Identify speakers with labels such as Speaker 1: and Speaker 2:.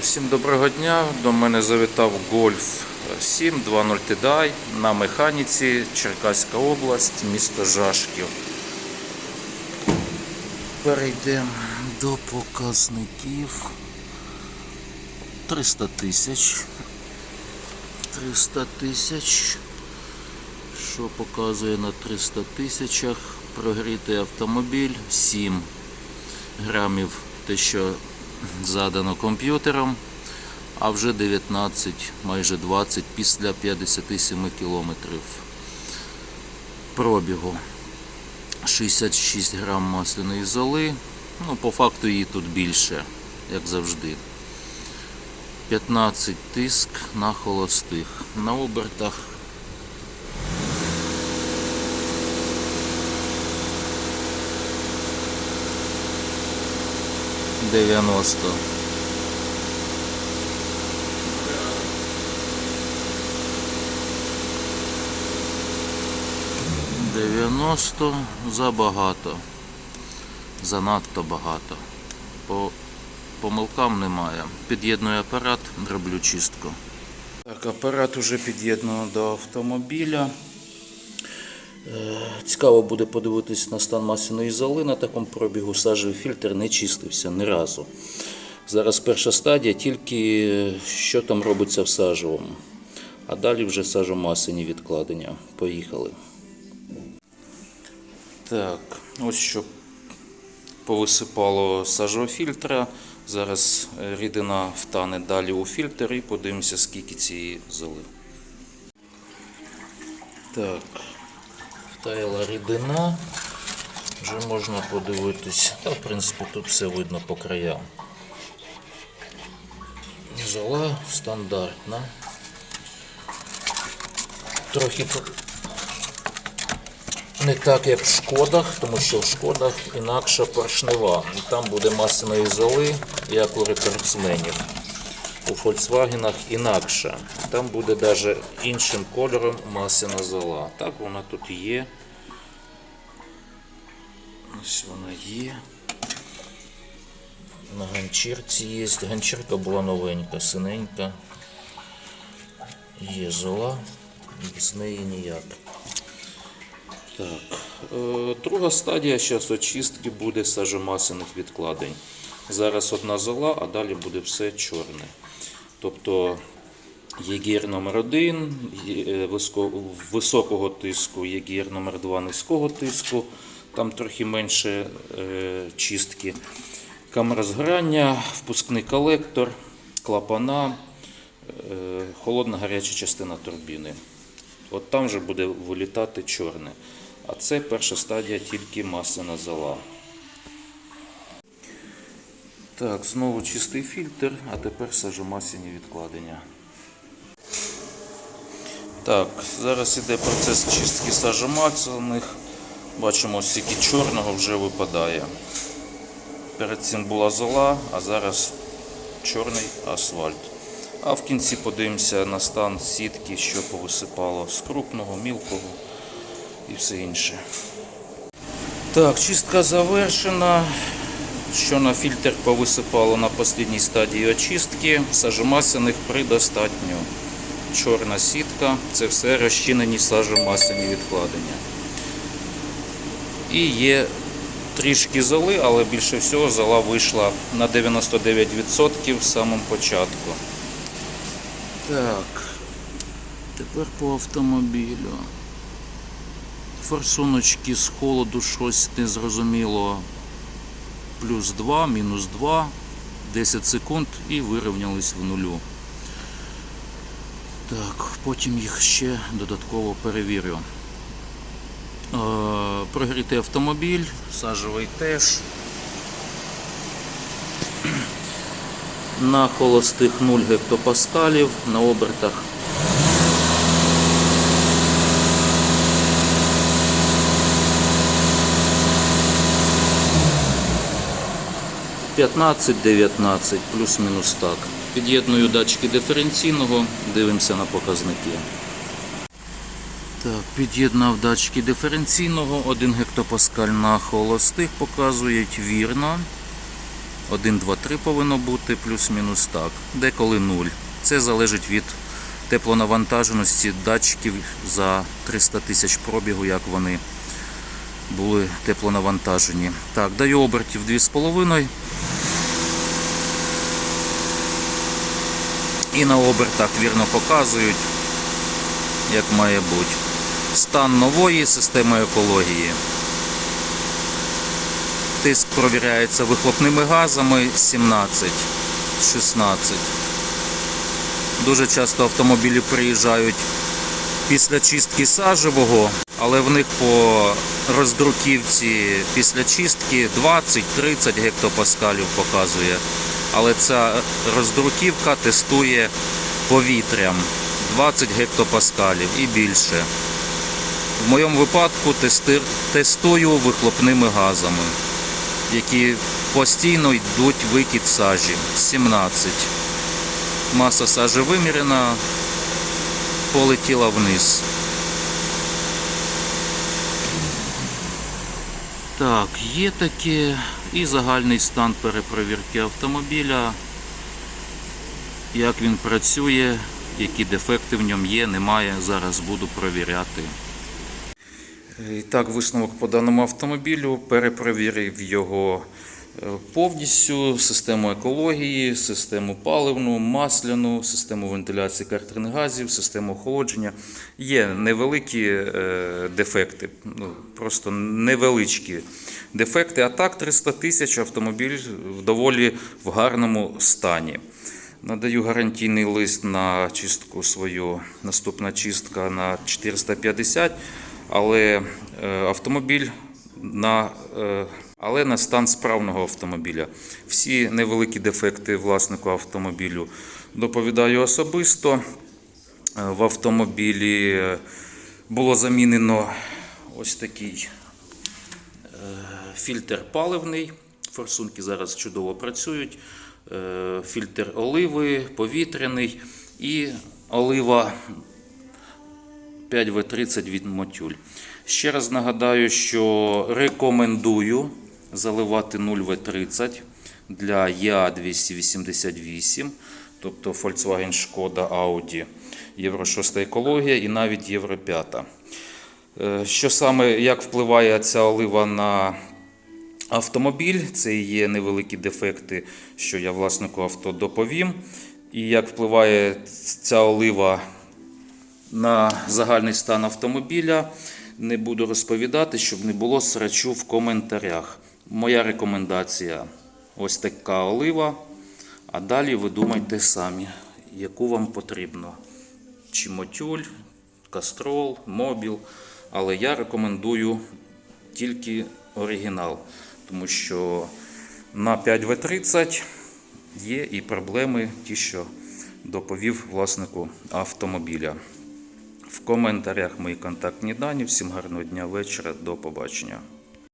Speaker 1: Всім доброго дня. До мене завітав Гольф 7 2.0 TDI на механіці Черкаська область, місто Жашків. Перейдемо до показників. 300 тисяч. 300 тисяч. Що показує на 300 тисячах? Прогрітий автомобіль 7 грамів те, що задано комп'ютером, а вже 19, майже 20 після 57 кілометрів пробігу. 66 грам масляної золи. Ну, по факту її тут більше, як завжди. 15 тиск на холостих. На обертах дев'яносто. Дев'яносто забагато. Занадто багато. По помилкам немає. Під'єдную апарат, роблю чистку. Так, апарат уже під'єднано до автомобіля. Е, Цікаво буде подивитись на стан масляної золи на такому пробігу. Сажевий фільтр не чистився ні разу. Зараз перша стадія, тільки е, що там робиться в сажевому. А далі вже сажомасляні відкладення. Поїхали. Так, ось що повисипало сажового фільтра. Зараз е, рідина втане далі у фільтр і подивимося, скільки цієї золи. Так, втаяла рідина. Вже можна подивитись. Та, в принципі, тут все видно по краям. Зола стандартна. Трохи не так, як в шкодах, тому що в шкодах інакша поршнева. І Там буде масляної золи, як у рекордсменів. У Volkswagen інакша. Там буде навіть іншим кольором масляна зола. Так вона тут є. Ось вона є. На ганчірці є. Ганчірка була новенька, синенька. Є зола, без неї ніяк. Так. е, Друга стадія зараз очистки буде сажомасляних відкладень. Зараз одна зола, а далі буде все чорне. Тобто єгір номер 1 високого тиску, єгір номер 2 низького тиску, там трохи менше е, чистки. Камера згорання, впускний колектор, клапана, е, холодна гаряча частина турбіни. От там вже буде вилітати чорне. А це перша стадія тільки масляна зола. Так, знову чистий фільтр, а тепер сажомасляні відкладення. Так, зараз іде процес чистки сажомасляних. Бачимо, скільки чорного вже випадає. Перед цим була зола, а зараз чорний асфальт. А в кінці подивимося на стан сітки, що повисипало з крупного, мілкого і все інше. Так, чистка завершена. Що на фільтр повисипало на останній стадії очистки, сажомасляних предостатньо. Чорна сітка це все розчинені сажомасляні відкладення. І є трішки золи, але більше всього зола вийшла на 99% в самому початку. Так, тепер по автомобілю. Форсуночки з холоду щось незрозуміло. Плюс 2, мінус 2, 10 секунд і вирівнялись в нулю. Так, потім їх ще додатково перевірю. Е, прогрітий автомобіль, сажевий теж. На холостих 0 гектопаскалів, на обертах 15-19, плюс-мінус так. Під'єдную датчики диференційного, дивимося на показники. Так, під'єднав датчики диференційного, 1 гектопаскаль на холостих показують вірно. 1, 2, 3 повинно бути, плюс-мінус так. Деколи 0. Це залежить від теплонавантаженості датчиків за 300 тисяч пробігу, як вони були теплонавантажені. Так, даю обертів 2,5. І на обертах вірно показують, як має бути. Стан нової системи екології. Тиск провіряється вихлопними газами 17, 16. Дуже часто автомобілі приїжджають після чистки сажевого, але в них по роздруківці після чистки 20-30 гектопаскалів показує. Але ця роздруківка тестує повітрям 20 гектопаскалів і більше. В моєму випадку тестую вихлопними газами, які постійно йдуть викид сажі 17. Маса сажі вимірена, полетіла вниз. Так, є таке і загальний стан перепровірки автомобіля, як він працює, які дефекти в ньому є, немає. Зараз буду провіряти. І так, висновок по даному автомобілю. Перепровірив його повністю, систему екології, систему паливну, масляну, систему вентиляції картерних газів, систему охолодження. Є невеликі е, дефекти, ну, просто невеличкі дефекти. А так 300 тисяч автомобіль в доволі в гарному стані. Надаю гарантійний лист на чистку свою. Наступна чистка на 450, але е, автомобіль на, е, але на стан справного автомобіля. Всі невеликі дефекти власнику автомобілю доповідаю особисто. Е, В автомобілі е, було замінено ось такий е, фільтр паливний. Форсунки зараз чудово працюють. Фільтр оливи, повітряний і олива 5В30 від Мотюль. Ще раз нагадаю, що рекомендую заливати 0В30 для ЯА288, тобто Volkswagen Шкода Audi, Євро 6 екологія і навіть Євро 5. Е, Що саме, як впливає ця олива на автомобіль? Це є невеликі дефекти, що я власнику авто доповім. І як впливає ця олива на загальний стан автомобіля, не буду розповідати, щоб не було срачу в коментарях. Моя рекомендація ось така олива. А далі ви думайте самі, яку вам потрібно. Чи мотюль, кастрол, мобіл. Але я рекомендую тільки оригінал, тому що на 5В30 є і проблеми, ті, що доповів власнику автомобіля. В коментарях мої контактні дані. Всім гарного дня вечора. До побачення.